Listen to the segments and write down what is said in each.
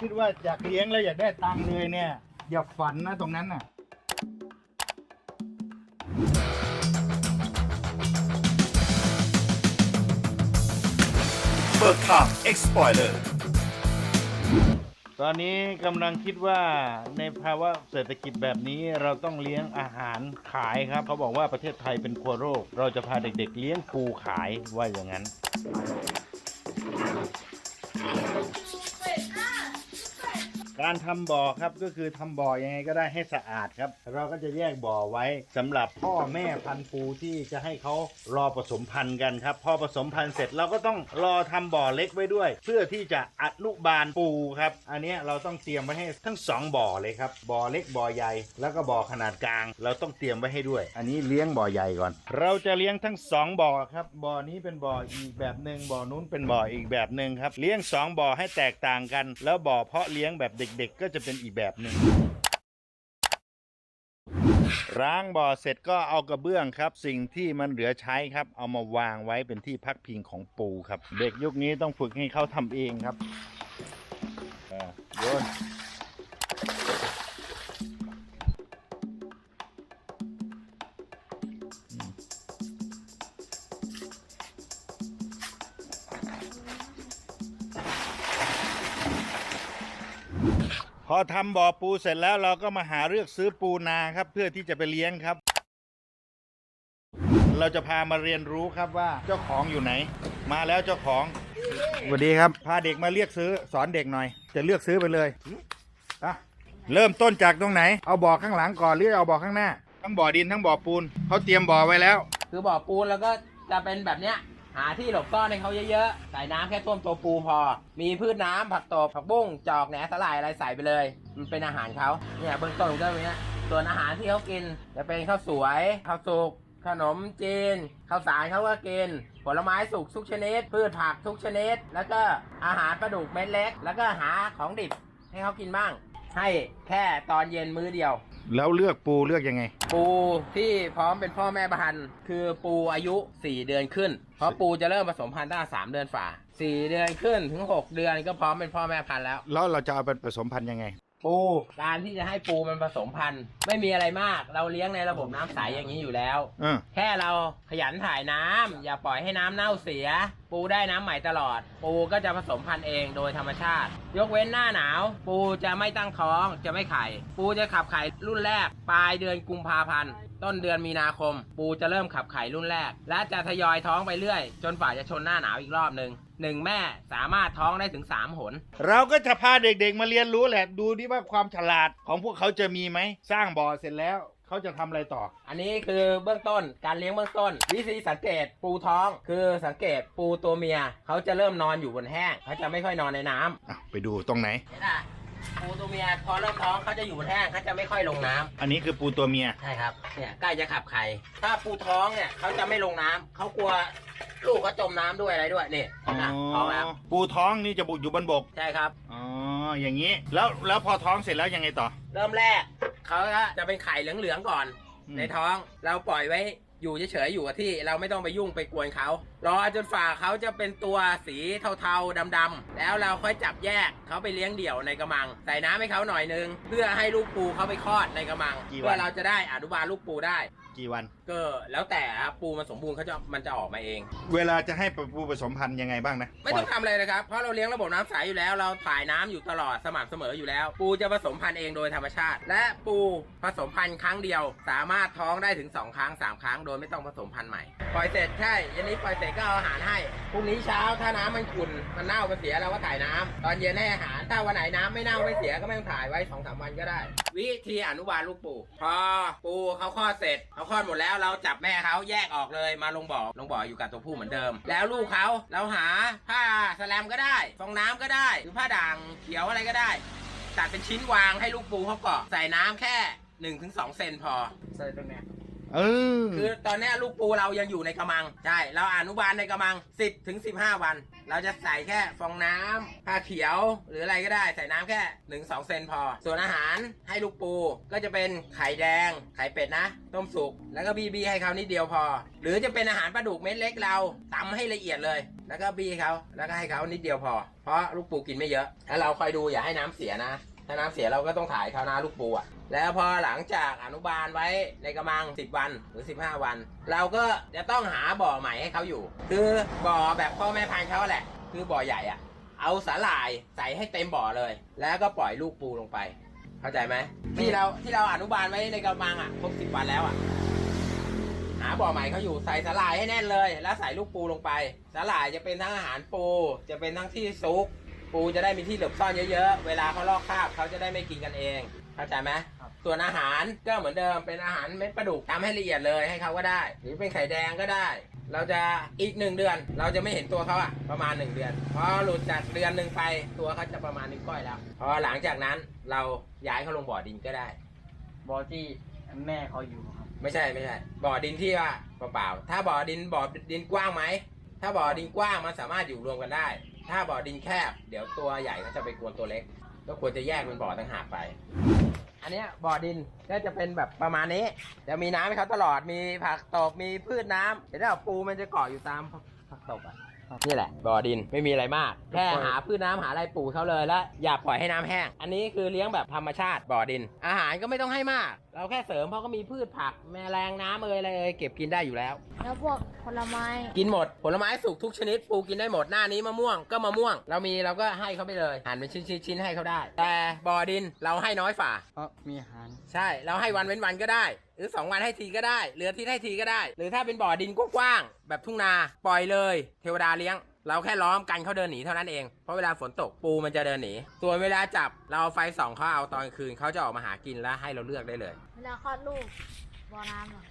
คิดว่าอยากเลี้ยงแล้วอยากได้ตังค์เลยเนี่ย อย่าฝันนะตรงนั้นน่ะ เบิกทาง X Spoiler ตอนนี้กำลังคิดว่าในภาวะเศรษฐกิจแบบนี้เราต้องเลี้ยงอาหารขายครับ เขาบอกว่าประเทศไทยเป็นครัวโรค เราจะพาเด็กๆเลี้ยงปูขายว่าอย่างนั้น การทำบ่อครับก็คือทำบ่อยังไงก็ได้ให้สะอาดครับ เราก็จะแยกบ่อไว้สำหรับพ่อแม่พันธุ์ปูที่จะให้เขารอผสมพันธุ์กันครับ พอผสมพันธุ์เสร็จเราก็ต้องรอทำบ่อเล็กไว้ด้วย เพื่อที่จะอนุบาลปูครับ อันเนี้ยเราต้องเตรียมไว้ให้ทั้งสองบ่อเลยครับบ่อเล็กบ่อใหญ่แล้วก็บ่อขนาดกลาง เราต้องเตรียมไว้ให้ด้วย อันนี้เลี้ยงบ่อใหญ่ก่อน เราจะเลี้ยงทั้งสองบ่อครับบ่อนี้เป็นบ่ออีกแบบหนึ่งบ่อนู้นเป็นบ่ออีกแบบหนึ่งครับเลี้ยงสองบ่อให้แตกต่างกัน แล้วบ่อเพาะเลี้ยงแบบเด็กเด็กก็จะเป็นอีกแบบหนึ่งร้างบ่อเสร็จก็เอากระเบื้องครับ สิ่งที่มันเหลือใช้ครับ เอามาวางไว้เป็นที่พักพิงของปูครับ เด็กยุคนี้ต้องฝึกให้เขาทำเองครับอ่าโยน อทำบ่อปูเสร็จแล้วเราก็มาหาเลือกซื้อปูนาครับ เพื่อที่จะไปเลี้ยงครับ เราจะพามาเรียนรู้ครับว่าเจ้าของอยู่ไหน มาแล้วเจ้าของสวัสดีครับ พาเด็กมาเรียกซื้อสอนเด็กหน่อย จะเลือกซื้อไปเลยอะเริ่มต้นจากตรงไหน เอาบ่อข้างหลังก่อนหรือเอาบ่อข้างหน้า ทั้งบ่อดินทั้งบ่อปูนเขาเตรียมบ่อไว้แล้ว คือบ่อปูนแล้วก็จะเป็นแบบเนี้ย หาที่หลบซ่อนให้เขาเยอะๆ ใส่น้ำแค่ท่วมตัวปูพอ มีพืชน้ำผักตบผักบุ้งจอกแหนสลายอะไรใส่ไปเลย มันเป็นอาหารเขาเนี่ยเบื้องต้นก็เป็นเนี้ยส่วนอาหารที่เขากินจะเป็นข้าวสวยข้าวสุกขนมจีนข้าวสารเขาก็กิน ผลไม้สุกทุกชนิด พืชผักทุกชนิด แล้วก็อาหารปลาดุกเม็ดเล็ก แล้วก็หาของดิบให้เขากินบ้าง ให้แค่ตอนเย็นมื้อเดียว แล้วเลือกปูเลือกยังไง ปูที่พร้อมเป็นพ่อแม่พันธุ์คือปูอายุ 4 เดือนขึ้น เพราะปูจะเริ่มผสมพันธุ์ตั้งแต่3เดือนฝ่า 4 เดือนขึ้นถึง 6 เดือนก็พร้อมเป็นพ่อแม่พันธุ์แล้ว แล้วเราจะเอาไปผสมพันธุ์ยังไง ปูการที่จะให้ปูมันผสมพันธุ์ ไม่มีอะไรมาก เราเลี้ยงในระบบน้ำใสอย่างนี้อยู่แล้วเออแค่เราขยันถ่ายน้ำอย่าปล่อยให้น้ำเน่าเสีย ปูได้น้ำใหม่ตลอด ปูก็จะผสมพันธุ์เองโดยธรรมชาติ ยกเว้นหน้าหนาว ปูจะไม่ตั้งท้องจะไม่ไข่ ปูจะขับไข่รุ่นแรก ปลายเดือนกุมภาพันธ์ต้นเดือนมีนาคม ปูจะเริ่มขับไข่รุ่นแรก และจะทยอยท้องไปเรื่อย จนฝ่าจะชนหน้าหนาวอีกรอบหนึ่ง หนึ่งแม่สามารถท้องได้ถึงสามหน เราก็จะพาเด็กๆมาเรียนรู้แหละ ดูดิว่าความฉลาดของพวกเขาจะมีไหม สร้างบ่อเสร็จแล้วเขาจะทำอะไรต่อ อันนี้คือเบื้องต้นการเลี้ยงเบื้องต้น วิธีสังเกตปูท้อง คือสังเกตปูตัวเมีย เขาจะเริ่มนอนอยู่บนแห้ง เขาจะไม่ค่อยนอนในน้ำอะไปดูตรงไหน เห็นไหมปูตัวเมียพอเริ่มท้องเขาจะอยู่บนแห้งเขาจะไม่ค่อยลงน้ำอันนี้คือปูตัวเมีย ใช่ครับเนี่ยใกล้จะขับไข่ถ้าปูท้องเนี่ยเขาจะไม่ลงน้ำเขากลัว ลูกเขาจมน้ำด้วยอะไรด้วยนี่เห็นไหมท้องแล้วปูท้องนี่จะบุกอยู่บนบก ใช่ครับ อ๋อ อย่างนี้ แล้วแล้วพอท้องเสร็จแล้วยังไงต่อ เริ่มแรกเขาก็จะเป็นไข่เหลืองๆก่อน อืม ในท้องเราปล่อยไว้อยู่เฉยๆอยู่กับที่ เราไม่ต้องไปยุ่งไปกวนเขารอจนฝ่าเขาจะเป็นตัวสีเทาๆดำๆแล้วเราค่อยจับแยกเขาไปเลี้ยงเดี่ยวในกระมัง ใส่น้ำให้เขาหน่อยนึง เพื่อให้ลูกปูเขาไปคลอดในกระมังกี่วัน เพื่อเราจะได้อนุบาลลูกปูได้ กี่วัน ก็แล้วแต่ครับปูมันสมบูรณ์เขาจะมันจะออกมาเอง เวลาจะให้ปูผสมพันธุ์ยังไงบ้างนะไม่ต้องทำอะไรเลยครับ เพราะเราเลี้ยงระบบน้ำใสอยู่แล้ว เราถ่ายน้ำอยู่ตลอดสม่ำเสมออยู่แล้ว ปูจะผสมพันธุ์เองโดยธรรมชาติ และปูผสมพันธุ์ครั้งเดียว สามารถท้องได้ถึง 2 ครั้ง 3 ครั้งโดยไม่ต้องผสมพันธุ์ใหม่ ปล่อยเสร็จใช่ยันนี้ปล่อยเสร็จก็เอาอาหารให้พรุ่งนี้เช้าถ้าน้ำมันขุ่นมันเน่ามันเสียเราก็ถ่ายน้ำตอนเย็นให้อาหารถ้าวันไหนน้ำไม่เน่าไม่เสียก็ไม่ต้องถ่ายไว้2อสวันก็ได้ วิธีอนุบาลลูกปูพอปูเขาคลอดเสร็จเขาคลอดหมดแล้วเราจับแม่เขาแยกออกเลยมาลงบ่อลงบ่ออยู่กับตัวผู้เหมือนเดิม แล้วลูกเขาเราหาผ้าสแลมก็ได้ฟองน้ำก็ได้หรือผ้าด่างเขียวอะไรก็ได้ ตัดเป็นชิ้นวางให้ลูกปูเขาเกาะใส่น้ำแค่1-2เซนพอ ใส่ตรงเนี้ยอ เออ คือตอนเนี้ยลูกปูเรายังอยู่ในกระมัง ใช่ เราอนุบาลในกระมัง 10ถึง15 วัน เราจะใส่แค่ฟองน้ำผ้าเขียว หรืออะไรก็ได้ ใส่น้ำแค่ 1 2 เซนพอ ส่วนอาหารให้ลูกปูก็จะเป็นไข่แดง ไข่เป็ดนะ ต้มสุก แล้วก็บีบีให้เขานิดเดียวพอ หรือจะเป็นอาหารปลาดุกเม็ดเล็กเราตำให้ละเอียดเลย แล้วก็บีเขา แล้วก็ให้เขานิดเดียวพอ เพราะลูกปูกินไม่เยอะ แล้วเราคอยดูอย่าให้น้ำเสียนะ ถ้าน้ำเสียเราก็ต้องถ่ายเขาวนะลูกปูอะแล้วพอหลังจากอนุบาลไว้ในกระมัง 10 วันหรือ 15 วัน เราก็จะต้องหาบ่อใหม่ให้เขาอยู่ คือบ่อแบบพ่อแม่พันธุ์เขาแหละ คือบ่อใหญ่อะ เอาสาหร่ายใส่ให้เต็มบ่อเลย แล้วก็ปล่อยลูกปูลงไป เข้าใจไหมที่เราที่เราอนุบาลไว้ในกระมังอะครบ10วันแล้วอะหาบ่อใหม่เขาอยู่ใส่สาหร่ายให้แน่นเลย แล้วใส่ลูกปูลงไปสาหร่ายจะเป็นทั้งอาหารปู จะเป็นทั้งที่ซุก ปูจะได้มีที่หลบซ่อนเยอะๆ เวลาเขาลอกคราบเขาจะได้ไม่กินกันเอง เข้าใจไหมครับส่วนอาหารก็เหมือนเดิมเป็นอาหารเม็ดปลาดุกทำให้ละเอียดเลยให้เขาก็ได้ หรือเป็นไข่แดงก็ได้ เราจะอีกหนึ่งเดือน เราจะไม่เห็นตัวเขาอะประมาณหนึ่งเดือนพอหลุดจากเดือนหนึ่งไปตัวเขาจะประมาณนิ้วก้อยแล้วพอหลังจากนั้นเราย้ายเขาลงบ่อดินก็ได้ บอที่แม่เขาอยู่ครับ ไม่ใช่ไม่ใช่ บ่อดินที่ว่าเปล่าๆถ้าบ่อดินบ่อดินกว้างไหมถ้าบ่อดินกว้างมันสามารถอยู่รวมกันได้ ถ้าบ่อดินแคบ เดี๋ยวตัวใหญ่ก็จะไปกวนตัวเล็ก ก็ควรจะแยกเป็นบ่อต่างหากไป อันเนี้ยบ่อดินก็จะเป็นแบบประมาณนี้จะมีน้ำให้เขาตลอดมีผักตบมีพืชน้ำเห็นไหมปูมันจะเกาะอยู่ตามผักตบอะนี่แหละบ่อดินไม่มีอะไรมาก แค่หาพืชน้ำหาอะไรปลูกเขาเลยแล้วอย่าปล่อยให้น้ำแห้ง อันนี้คือเลี้ยงแบบธรรมชาติบ่อดิน อาหารก็ไม่ต้องให้มาก เราแค่เสริมเพราะก็มีพืชผักแมลงน้ำเอยอะไรเอยเก็บกินได้อยู่แล้ว แล้วพวกผลไม้ กินหมด ผลไม้สุกทุกชนิดปูกินได้หมดหน้านี้มะม่วงก็มะม่วง เรามีเราก็ให้เขาไปเลยหั่นเป็นชิ้นๆๆให้เขาได้ แต่บ่อดินเราให้น้อยฝ่า เพราะมีอาหาร ใช่ เราให้วันเว้นวันก็ได้ หรือ 2 วันให้ทีก็ได้เหลืออาที่ให้ทีก็ได้ หรือถ้าเป็นบ่อดินกว้างๆแบบทุ่งนาปล่อยเลย เทวดาเลี้ยง เราแค่ล้อมกันเขาเดินหนีเท่านั้นเอง เพราะเวลาฝนตกปูมันจะเดินหนีส่วนเวลาจับเราเอาไฟส่องเขาเอาตอนคืนเขาจะออกมาหากินแล้วให้เราเลือกได้เลย เวลาคลอดลูกบ่อน้ำเหรอ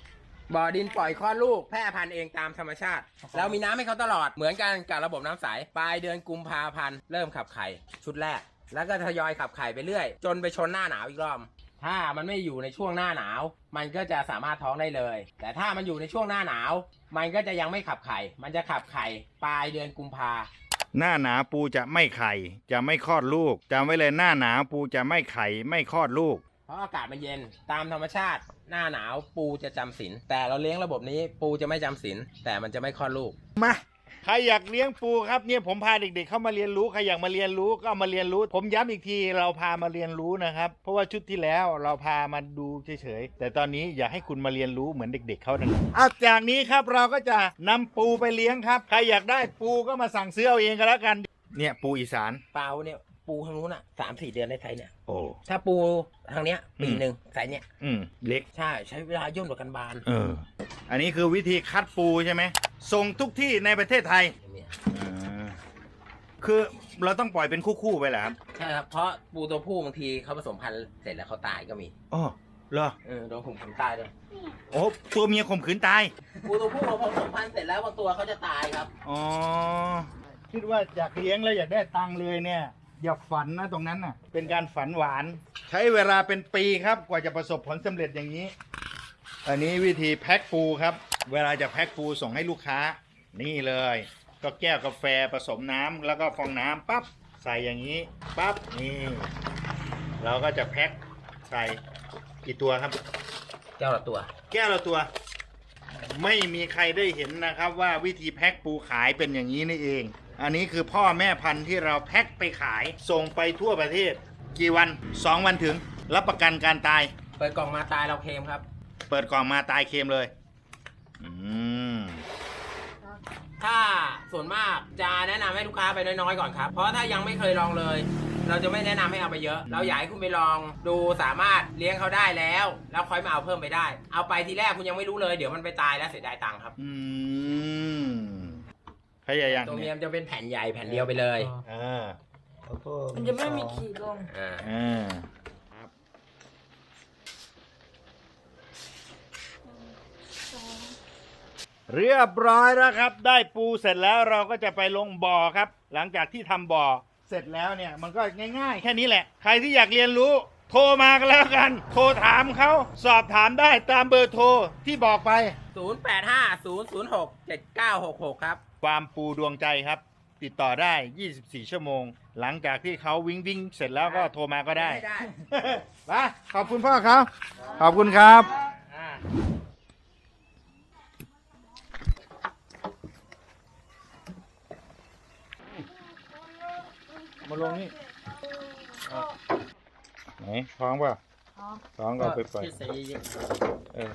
บ่อดินปล่อยคลอดลูกแพร่พันธุ์เองตามธรรมชาติแล้วมีน้ำให้เขาตลอดเหมือนกันกับระบบน้ำใสปลายเดือนกุมภาพันธ์เริ่มขับไข่ชุดแรก แล้วก็ทยอยขับไข่ไปเรื่อย จนไปชนหน้าหนาวอีกรอบ ถ้ามันไม่อยู่ในช่วงหน้าหนาว มันก็จะสามารถท้องได้เลย แต่ถ้ามันอยู่ในช่วงหน้าหนาว มันก็จะยังไม่ขับไข่ มันจะขับไข่ปลายเดือนกุมภาหน้าหนาวปูจะไม่ไข่ จะไม่คลอดลูกจำไว้เลยหน้าหนาวปูจะไม่ไข่ไม่คลอดลูก เพราะอากาศมันเย็นตามธรรมชาติ หน้าหนาวปูจะจำศีลแต่เราเลี้ยงระบบนี้ปูจะไม่จำศีลแต่มันจะไม่คลอดลูก มาใครอยากเลี้ยงปูครับเนี่ยผมพาเด็กๆเข้ามาเรียนรู้ใครอยากมาเรียนรู้ก็มาเรียนรู้ ผมย้ำอีกทีเราพามาเรียนรู้นะครับ เพราะว่าชุดที่แล้วเราพามาดูเฉยๆแต่ตอนนี้อยากให้คุณมาเรียนรู้เหมือนเด็ก ๆเขานั่นแหละอะจากนี้ครับเราก็จะนำปูไปเลี้ยงครับ ใครอยากได้ปูก็มาสั่งซื้อเอาเองก็แล้วกัน เนี่ยปูอีสานเปล่าเนี่ย ปูทางนู้นอะสามสี่เดือนได้ไซส์เนี่ย โอ้ ถ้าปูทางเนี้ยปีหนึ่งไซส์เนี่ยอืม เล็ก ใช่ใช้เวลาย่นกว่ากันบานเออ อันนี้คือวิธีคัดปูใช่ไหม ส่งทุกที่ในประเทศไทยเนี่ยอ่าคือเราต้องปล่อยเป็นคู่ๆไปเหรอครับใช่ครับเพราะปูตัวผู้บางทีเขาผสมพันธุ์เสร็จแล้วเขาตายก็มีอ๋อเหรอ เออโดนข่มขืนตายเลยโอ้ ตัวเมียข่มขืนตาย ปูตัวผู้พอผสมพันธุ์เสร็จแล้วบางตัวเขาจะตายครับ อ๋อ คิดว่าอยากเลี้ยงแล้วอยากได้ตังค์เลยเนี่ย อย่าฝันนะตรงนั้นน่ะ เป็นการฝันหวาน ใช้เวลาเป็นปีครับกว่าจะประสบผลสำเร็จอย่างนี้ อันนี้วิธีแพ็คปูครับ เวลาจะแพ็คปูส่งให้ลูกค้า นี่เลย ก็แก้วกาแฟผสมน้ำแล้วก็ฟองน้ำปั๊บใส่อย่างนี้ปั๊บนี่เราก็จะแพ็คใส่กี่ตัวครับเจ้าละตัว แก้วละตัว ไม่มีใครได้เห็นนะครับว่าวิธีแพ็คปูขายเป็นอย่างนี้นี่เอง อันนี้คือพ่อแม่พันธุ์ที่เราแพ็คไปขาย ส่งไปทั่วประเทศ กี่วัน 2 วันถึง รับประกันการตาย เปิดกล่องมาตายเราเค็มครับ เปิดกล่องมาตายเค็มเลย อืม ถ้าส่วนมากจะแนะนำให้ลูกค้าไปน้อยๆก่อนครับ เพราะถ้ายังไม่เคยลองเลย เราจะไม่แนะนำให้เอาไปเยอะ เราอยากให้คุณไปลองดูสามารถเลี้ยงเขาได้แล้ว แล้วค่อยมาเอาเพิ่มไปได้ เอาไปทีแรกคุณยังไม่รู้เลย เดี๋ยวมันไปตายแล้วเสียดายตังค์ครับ อืม พยายามตัวเมีเนี่ยยมนจะเป็นแผ่นใหญ่แผ่นเดียวไปเลยอ่ามันจะไม่มีขีดลงอ่าอ่าครับเรียบร้อยแล้วครับ ได้ปูเสร็จแล้วเราก็จะไปลงบ่อครับ หลังจากที่ทำบ่อเสร็จแล้วเนี่ยมันก็ง่ายๆ แค่นี้แหละ ใครที่อยากเรียนรู้โทรมากันแล้วกัน โทรถามเขาสอบถามได้ตามเบอร์โทรที่บอกไป 0850067966 ครับ ฟาร์มปูดวงใจครับ ติดต่อได้ 24 ชั่วโมง หลังจากที่เขาวิ่งวิ่งเสร็จแล้วก็โทรมาก็ได้ได้มาขอบคุณพ่อเขาขอบคุณครับอ่ามาลงนี่ไหนท้องเปล่าอ๋อท้องก็เอาไปปล่อยที่ใส่เยอะเออ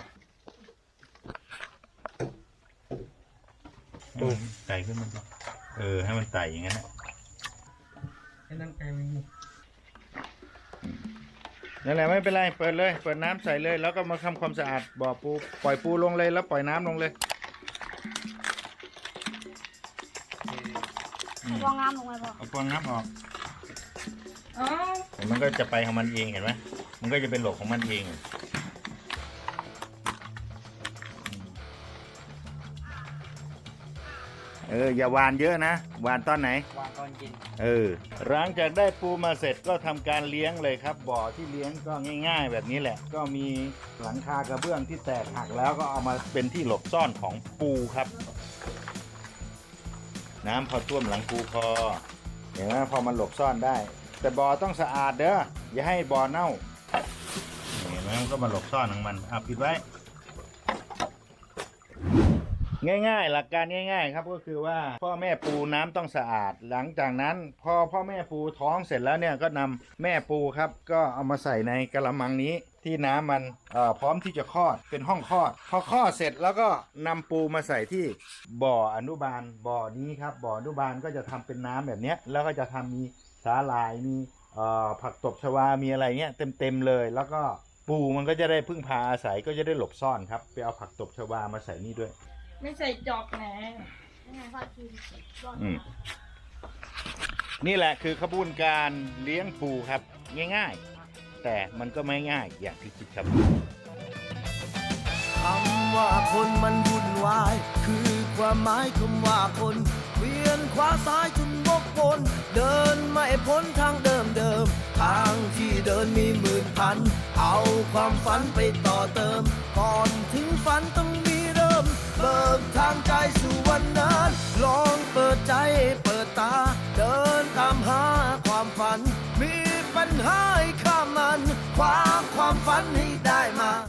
ให้ มันไต่ขึ้นมันก่อนเออ ให้มันไต่อย่างนั้นนะๆให้นั่งไกลมันนั่นแหละไม่เป็นไรเปิดเลย เปิดน้ำใส่เลย แล้วก็มาทำความสะอาดบ่อปูปล่อยปูลงเลยแล้วปล่อยน้ำลงเลยอืมวางน้ำลงไปพอเอาฟองน้ำออกเดี๋ยวมันก็จะไปของมันเองเห็นไหมมันก็จะเป็นหลกของมันเอง เอออย่าหวานเยอะนะหวานตอนไหน วางตอนเย็นเออหลังจากได้ปูมาเสร็จก็ทำการเลี้ยงเลยครับ บ่อที่เลี้ยงก็ง่าย ๆ แบบนี้แหละ ก็มีหลังคากระเบื้องที่แตกหักแล้วก็เอามาเป็นที่หลบซ่อนของปูครับ น้ำพอท่วมหลังปูพอเห็นไหมพอมันหลบซ่อนได้ แต่บ่อต้องสะอาดเด้ออย่าให้บ่อเน่าเห็นไหมมันก็มาหลบซ่อนของมันอะปิดไว้ ง่าย ๆ หลักการง่าย ๆ ครับก็คือว่าพ่อแม่ปูน้ำต้องสะอาด หลังจากนั้น พอพ่อแม่ปูท้องเสร็จแล้วเนี่ยก็นำแม่ปูครับ ก็เอามาใส่ในกระมังนี้ที่น้ำมันพร้อมที่จะคลอดเป็นห้องคลอด พอคลอดเสร็จแล้วก็นำปูมาใส่ที่บ่ออนุบาลบ่อนี้ครับบ่ออนุบาลก็จะทำเป็นน้ำแบบนี้แล้วก็จะทำมีสาหร่ายมีผักตบชวา มีอะไรเงี้ยเต็มๆเลย แล้วก็ปูมันก็จะได้พึ่งพาอาศัยก็จะได้หลบซ่อนครับ ไปเอาผักตบชวามาใส่นี่ด้วย ไม่ใส่จอกแหนยังไงพ่อทีรอดอืม นี่แหละคือขบวนการเลี้ยงปูครับ ง่ายๆ แต่มันก็ไม่ง่ายอย่างที่คิดครับ คำว่าคนมันวุ่นวาย คือความหมายคำว่าคนเวียนขวาซ้ายจนวกวนเดินไม่พ้นทางเดิมเดิมทางที่เดินมีหมื่นพัน เอาความฝันไปต่อเติม ก่อนถึงฝันต้องมีเริ่ ม เบิกทางใจสู่วันนั้น ลองเปิดใจเปิดตา เดินตามหาความฝัน มีปัญหาให้ข้ามมัน ความความฝันให้ได้มา